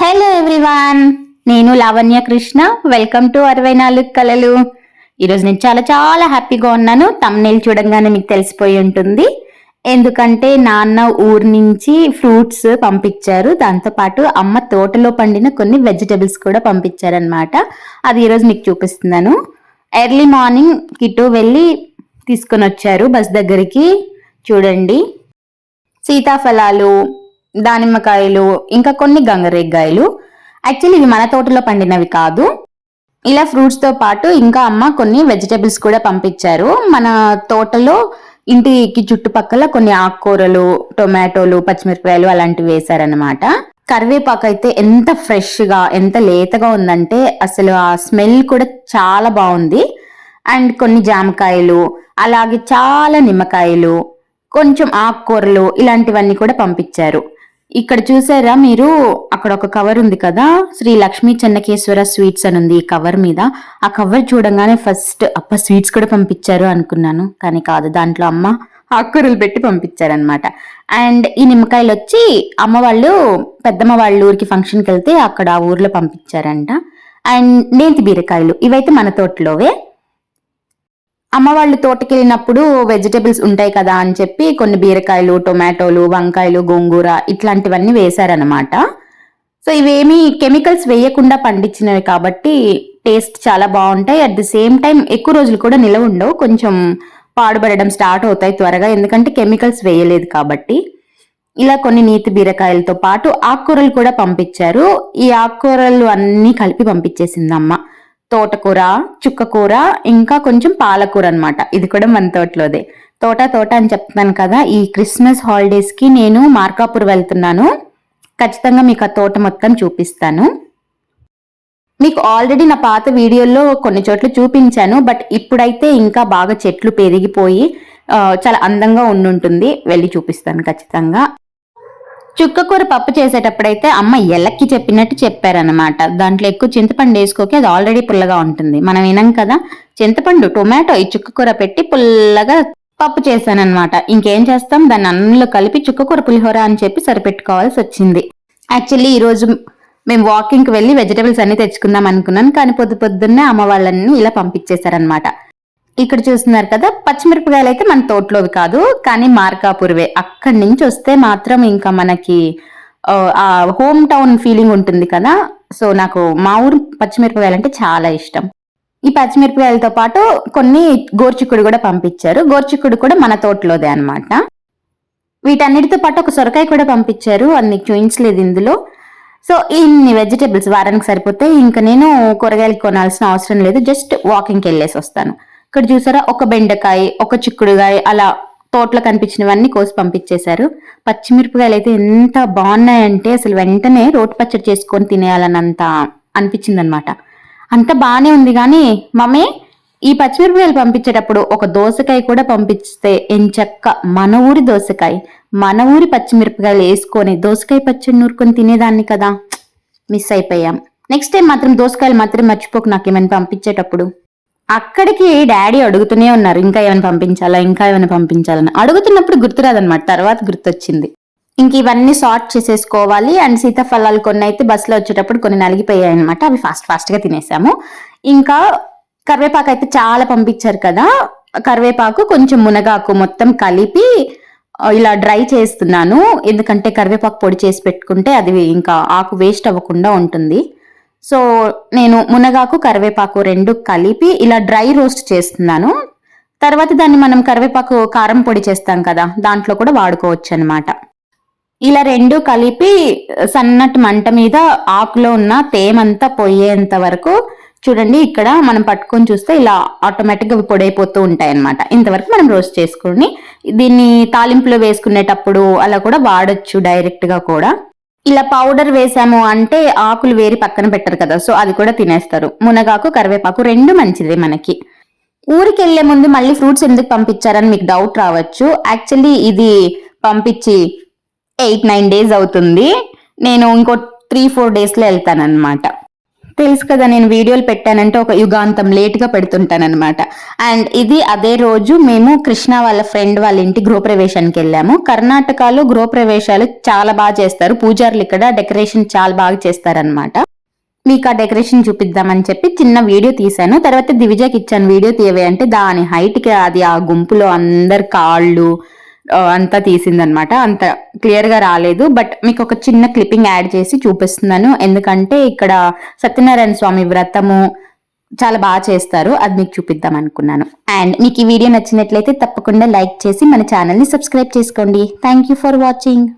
Hello everyone నేను Lavanya Krishna. Welcome to అరవై నాలుగు కలలు ఈరోజు నేను చాలా చాలా హ్యాపీగా ఉన్నాను. తమ్నేల్ చూడంగానే మీకు తెలిసిపోయి ఉంటుంది. ఎందుకంటే నాన్న ఊరు నుంచి ఫ్రూట్స్ పంపించారు. దాంతోపాటు అమ్మ తోటలో పండిన కొన్ని వెజిటబుల్స్ కూడా పంపించారనమాట అది ఈరోజు మీకు చూపిస్తున్నాను. ఎర్లీ మార్నింగ్ కిట్టు వెళ్ళి తీసుకొని వచ్చారు బస్ దగ్గరికి. చూడండి. సీతాఫలాలు దానిమ్మకాయలు ఇంకా కొన్ని గంగరేగ్గాయలు. యాక్చువల్లీ ఇవి మన తోటలో పండినవి కాదు. ఇలా ఫ్రూట్స్తో పాటు ఇంకా అమ్మ కొన్ని వెజిటబుల్స్ కూడా పంపించారు. మన తోటలో ఇంటికి చుట్టుపక్కల కొన్ని ఆకుకూరలు టొమాటోలు పచ్చిమిరపకాయలు అలాంటివి వేశారనమాట కరివేపాకు అయితే ఎంత ఫ్రెష్గా ఎంత లేతగా ఉందంటే అసలు ఆ స్మెల్ కూడా చాలా బాగుంది. అండ్ కొన్ని జామకాయలు అలాగే చాలా నిమ్మకాయలు కొంచెం ఆకుకూరలు ఇలాంటివన్నీ కూడా పంపించారు. ఇక్కడ చూసారా మీరు? అక్కడ ఒక కవర్ ఉంది కదా? శ్రీ లక్ష్మీ చెన్నకేశ్వర స్వీట్స్ అని ఉంది ఈ కవర్ మీద. ఆ కవర్ చూడంగానే ఫస్ట్ అప్ప స్వీట్స్ కూడా పంపించారు అనుకున్నాను. కానీ కాదు దాంట్లో అమ్మ ఆకుకూరలు పెట్టి పంపించారనమాట అండ్ ఈ నిమ్మకాయలు వచ్చి అమ్మ వాళ్ళు పెద్దమ్మ వాళ్ళ ఊరికి ఫంక్షన్కి వెళ్తే అక్కడ ఆ ఊర్లో పంపించారంట. అండ్ నేతి బీరకాయలు ఇవైతే మన తోటలోవే. అమ్మ వాళ్ళు తోటకెళ్ళినప్పుడు వెజిటేబుల్స్ ఉంటాయి కదా అని చెప్పి కొన్ని బీరకాయలు టొమాటోలు వంకాయలు గోంగూర ఇట్లాంటివన్నీ వేశారనమాట సో ఇవేమి కెమికల్స్ వేయకుండా పండించినవి కాబట్టి టేస్ట్ చాలా బాగుంటాయి. అట్ ది సేమ్ టైం ఎక్కువ రోజులు కూడా నిలవ ఉండవు. కొంచెం పాడుపడడం స్టార్ట్ అవుతాయి త్వరగా. ఎందుకంటే కెమికల్స్ వేయలేదు కాబట్టి. ఇలా కొన్ని నీతి బీరకాయలతో పాటు ఆకుకూరలు కూడా పంపించారు. ఈ ఆకుకూరలు అన్నీ కలిపి పంపించేసింది అమ్మ. తోటకూర చుక్కకూర ఇంకా కొంచెం పాలకూర అనమాట ఇది కూడా మన తోటలోదే. తోట తోట అని చెప్తున్నాను కదా ఈ క్రిస్మస్ హాలిడేస్కి నేను మార్కాపూర్ వెళ్తున్నాను. ఖచ్చితంగా మీకు ఆ తోట మొత్తం చూపిస్తాను. మీకు ఆల్రెడీ నా పాత వీడియోలో కొన్ని చోట్ల చూపించాను బట్ ఇప్పుడైతే ఇంకా బాగా చెట్లు పెరిగిపోయి చాలా అందంగా ఉండుంటుంది. వెళ్ళి చూపిస్తాను ఖచ్చితంగా. చుక్కకూర పప్పు చేసేటప్పుడైతే అమ్మ ఎలక్కి చెప్పినట్టు చెప్పారనమాట దాంట్లో ఎక్కువ చింతపండు వేసుకోకి అది ఆల్రెడీ పుల్లగా ఉంటుంది. మనం వినం కదా చింతపండు టొమాటో ఈ చుక్కకూర పెట్టి పుల్లగా పప్పు చేశానమాట ఇంకేం చేస్తాం? దాన్ని అన్నంలో కలిపి చుక్కకూర పులిహోర అని చెప్పి సరిపెట్టుకోవాల్సి వచ్చింది. యాక్చువల్లీ ఈరోజు మేము వాకింగ్కి వెళ్ళి వెజిటబుల్స్ అన్ని తెచ్చుకుందాం అనుకున్నాను. కానీ పొద్దు పొద్దున్నే అమ్మ వాళ్ళని ఇలా పంపించేశారనమాట ఇక్కడ చూస్తున్నారు కదా పచ్చిమిరపకాయలు అయితే మన తోటలోవి కాదు కానీ మార్కాపూర్వే. అక్కడి నుంచి వస్తే మాత్రం ఇంకా మనకి ఆ హోమ్ టౌన్ ఫీలింగ్ ఉంటుంది కదా. సో నాకు మా ఊరు పచ్చిమిరపకాయలు అంటే చాలా ఇష్టం. ఈ పచ్చిమిరపకాయలతో పాటు కొన్ని గోర్చిక్కుడు కూడా పంపించారు. గోర్చిక్కుడు కూడా మన తోటలోదే అనమాట వీటన్నిటితో పాటు ఒక సొరకాయ కూడా పంపించారు. అది నీకు చూపించలేదు ఇందులో. సో ఇన్ని వెజిటేబుల్స్ వారానికి సరిపోతే ఇంకా నేను కూరగాయలు కొనాల్సిన అవసరం లేదు. జస్ట్ వాకింగ్కి వెళ్ళేసి వస్తాను. ఇక్కడ చూసారా? ఒక బెండకాయ ఒక చిక్కుడుగాయ అలా తోటలో కనిపించినవన్నీ కోసి పంపించేశారు. పచ్చిమిరపకాయలు అయితే ఎంత బాగున్నాయంటే అసలు వెంటనే రోటి పచ్చడి చేసుకొని తినేయాలన్నంత అనిపించింది అనమాట అంత బాగానే ఉంది కానీ మమ్మీ ఈ పచ్చిమిరపకాయలు పంపించేటప్పుడు ఒక దోసకాయ కూడా పంపిస్తే ఎంచక్క మన ఊరి దోసకాయ. మన ఊరి పచ్చిమిరపకాయలు వేసుకొని దోసకాయ పచ్చడి నూరుకొని తినేదాన్ని కదా. మిస్ అయిపోయాం. నెక్స్ట్ టైం మాత్రం దోసకాయలు మాత్రం మర్చిపోకు నాకు ఏమైనా పంపించేటప్పుడు. అక్కడికి డాడీ అడుగుతూనే ఉన్నారు ఇంకా ఏమైనా పంపించాలా? ఇంకా ఏమైనా పంపించాలని? అడుగుతున్నప్పుడు గుర్తురాదనమాట తర్వాత గుర్తొచ్చింది. ఇంక ఇవన్నీ సార్ట్ చేసేసుకోవాలి అండ్ సీతాఫలాలు కొన్ని అయితే బస్సులో వచ్చేటప్పుడు కొన్ని నలిగిపోయాయి అనమాట అవి ఫాస్ట్ ఫాస్ట్గా తినేసాము. ఇంకా కరివేపాకు అయితే చాలా పంపించారు కదా. కరివేపాకు కొంచెం మునగాకు మొత్తం కలిపి ఇలా డ్రై చేస్తున్నాను. ఎందుకంటే కరివేపాకు పొడి చేసి పెట్టుకుంటే అది ఇంకా ఆకు వేస్ట్ అవ్వకుండా ఉంటుంది. సో నేను మునగాకు కరివేపాకు రెండు కలిపి ఇలా డ్రై రోస్ట్ చేస్తున్నాను. తర్వాత దాన్ని మనం కరివేపాకు కారం పొడి చేస్తాం కదా దాంట్లో కూడా వాడుకోవచ్చు అనమాట ఇలా రెండు కలిపి సన్నటి మంట మీద ఆకులో ఉన్న తేమంతా పోయేంత వరకు చూడండి ఇక్కడ మనం పట్టుకొని చూస్తే ఇలా ఆటోమేటిక్గా పొడైపోతూ ఉంటాయి అనమాట ఇంతవరకు మనం రోస్ట్ చేసుకుని దీన్ని తాలింపులో వేసుకునేటప్పుడు అలా కూడా వాడచ్చు డైరెక్ట్గా కూడా. ఇలా పౌడర్ వేసాము అంటే ఆకులు వేరి పక్కన పెట్టరు కదా సో అది కూడా తినేస్తారు. మునగాకు కరివేపాకు రెండు మంచిదే మనకి. ఊరికి వెళ్ళే ముందు మళ్ళీ ఫ్రూట్స్ ఎందుకు పంపించారని మీకు డౌట్ రావచ్చు. యాక్చువల్లీ ఇది పంపించి ఎయిట్ నైన్ డేస్ అవుతుంది. నేను ఇంకో త్రీ ఫోర్ డేస్లో వెళ్తానమాట తెలుసు కదా నేను వీడియోలు పెట్టానంటే ఒక యుగాంతం లేట్గా పెడుతుంటానన్నమాట. అండ్ ఇది అదే రోజు మేము కృష్ణ వాళ్ళ ఫ్రెండ్ వాళ్ళ ఇంటి గృహప్రవేశానికి వెళ్ళాము. కర్ణాటకలో గృహప్రవేశాలు చాలా బాగా చేస్తారు. పూజారులు ఇక్కడ డెకరేషన్ చాలా బాగా చేస్తారనమాట మీకు ఆ డెకరేషన్ చూపిద్దామని చెప్పి చిన్న వీడియో తీశాను. తర్వాత దివిజాకి ఇచ్చాను వీడియో తీయవే అంటే దాని హైట్కి అది ఆ గుంపులో అందరు కాళ్ళు అంతా తీసిందనమాట. అంత క్లియర్గా రాలేదు. బట్ మీకు ఒక చిన్న క్లిప్పింగ్ యాడ్ చేసి చూపిస్తున్నాను. ఎందుకంటే ఇక్కడ సత్యనారాయణ స్వామి వ్రతము చాలా బాగా చేస్తారు. అది మీకు చూపిద్దాం అనుకున్నాను. అండ్ మీకు ఈ వీడియో నచ్చినట్లయితే తప్పకుండా లైక్ చేసి మన ఛానల్ని సబ్స్క్రైబ్ చేసుకోండి. Thank you for watching